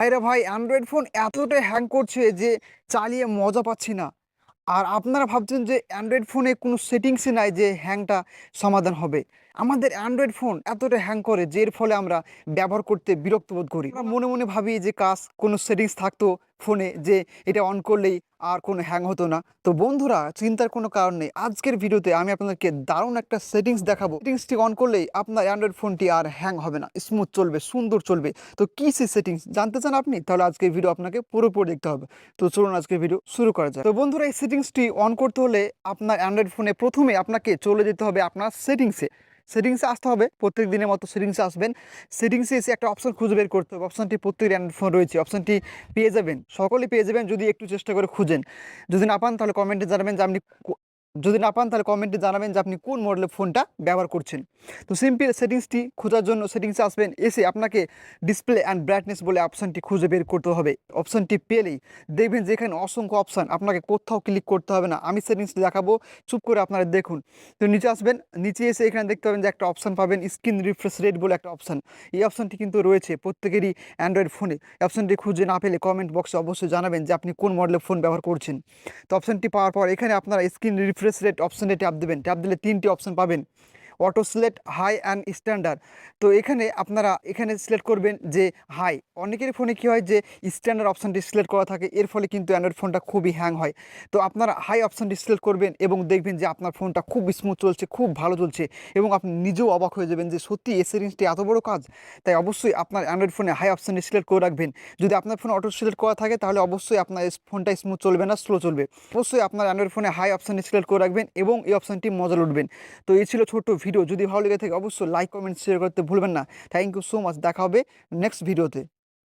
আরে ভাই Android phone এতটাই হ্যাং করছে যে চালিয়ে মজা পাচ্ছি না। আর আপনারা ভাবছেন যে অ্যান্ড্রয়েড ফোনে কোনো সেটিংসই নাই যে হ্যাংটা সমাধান হবে। আমাদের অ্যান্ড্রয়েড ফোন এতটা হ্যাং করে যে এর ফলে আমরা ব্যবহার করতে বিরক্ত বোধ করি। আমরা মনে মনে ভাবি যে কাজ কোনো সেটিংস থাকতো ফোনে যে এটা অন করলেই আর কোনো হ্যাং হতো না। তো বন্ধুরা, চিন্তার কোনো কারণ নেই। আজকের ভিডিওতে আমি আপনাদেরকে দারুণ একটা সেটিংস দেখাবো। সেটিংসটি অন করলেই আপনার অ্যান্ড্রয়েড ফোনটি আর হ্যাং হবে না। স্মুথ চলবে, সুন্দর চলবে। তো কী সেই সেটিংস জানতে চান আপনি? তাহলে আজকের ভিডিও আপনাকে পুরোপুরি দেখতে হবে। তো চলুন আজকের ভিডিও শুরু করা যায় তো বন্ধুরা, এই সেটিংসটি অন করতে হলে আপনার অ্যান্ড্রয়েড ফোনে প্রথমে আপনাকে চলে যেতে হবে আপনার সেটিংসে সেটিংসে আসতে হবে, প্রত্যেক দিনের মতো সেটিংসে আসবেন। সেটিংসে এসে একটা অপশন খুঁজে বের করতে হবে। অপশানটি প্রত্যেক অ্যান্ড্রয়েড ফোন রয়েছে। অপশনটি পেয়ে যাবেন। সকলেই পেয়ে যাবেন যদি একটু চেষ্টা করে খুঁজেন। যদি না পান তাহলে কমেন্টে জানাবেন যে আপনি যদি না পান, তাহলে কমেন্টে জানাবেন যে আপনি কোন মডেলের ফোনটা ব্যবহার করছেন। তো সিম্পল সেটিংসটি খোঁজার জন্য সেটিংসে আসবেন, এসে আপনাকে ডিসপ্লে অ্যান্ড ব্রাইটনেস বলে অপশানটি খুঁজে বের করতে হবে। অপশনটি পেলেই দেখবেন যে এখানে অসংখ্য অপশান আপনাকে কোথাও ক্লিক করতে হবে না। আমি সেটিংসটি দেখাবো, চুপ করে আপনারা দেখুন। তো নিচে আসবেন, নিচে এসে এখানে দেখতে পাবেন যে একটা অপশান পাবেন স্ক্রিন রিফ্রেশ রেট বলে একটা অপশান এই অপশানটি কিন্তু রয়েছে প্রত্যেকেরই অ্যান্ড্রয়েড ফোনে অপশানটি খুঁজে না পেলে কমেন্ট বক্সে অবশ্যই জানাবেন যে আপনি কোন মডেলের ফোন ব্যবহার করছেন। তো অপশানটি পাওয়ার পর এখানে আপনারা স্ক্রিন রেট অপশানে ট্যাপ দেবেন। ট্যাপ দিলে তিনটি অপশান পাবেন। Auto select high and standard তো এখানে আপনারা এখানে সিলেক্ট করবেন যে হাই অনেকের ফোনে কী হয় যে স্ট্যান্ডার্ড অপশানটি সিলেক্ট করা থাকে, এর ফলে কিন্তু অ্যান্ড্রয়েড ফোনটা খুবই হ্যাং হয়। তো আপনারা হাই অপশানটি সিলেক্ট করবেন এবং দেখবেন যে আপনার ফোনটা খুব স্মুথ চলছে, খুব ভালো চলছে এবং আপনি নিজেও অবাক হয়ে যাবেন যে সত্যি এই সেটিংসটি এত বড় কাজ। তাই অবশ্যই আপনার অ্যান্ড্রয়েড ফোনে হাই অপশানটি সিলেক্ট করে রাখবেন। যদি আপনার ফোনে অটো সিলেক্ট করা থাকে, তাহলে অবশ্যই আপনার ফোনটা স্মুথ চলবে না স্লো চলবে। অবশ্যই আপনার অ্যান্ড্রয়েড ফোনে হাই অপশানটি সিলেক্ট করে রাখবেন এবং এই অপশানটি মজা লুটবেন তো এই ছিল ছোট্ট ভিডিও যদি ভালো লেগে থাকে অবশ্যই লাইক কমেন্ট শেয়ার করতে ভুলবেন না। থ্যাংক ইউ সো মাচ দেখা হবে নেক্সট ভিডিওতে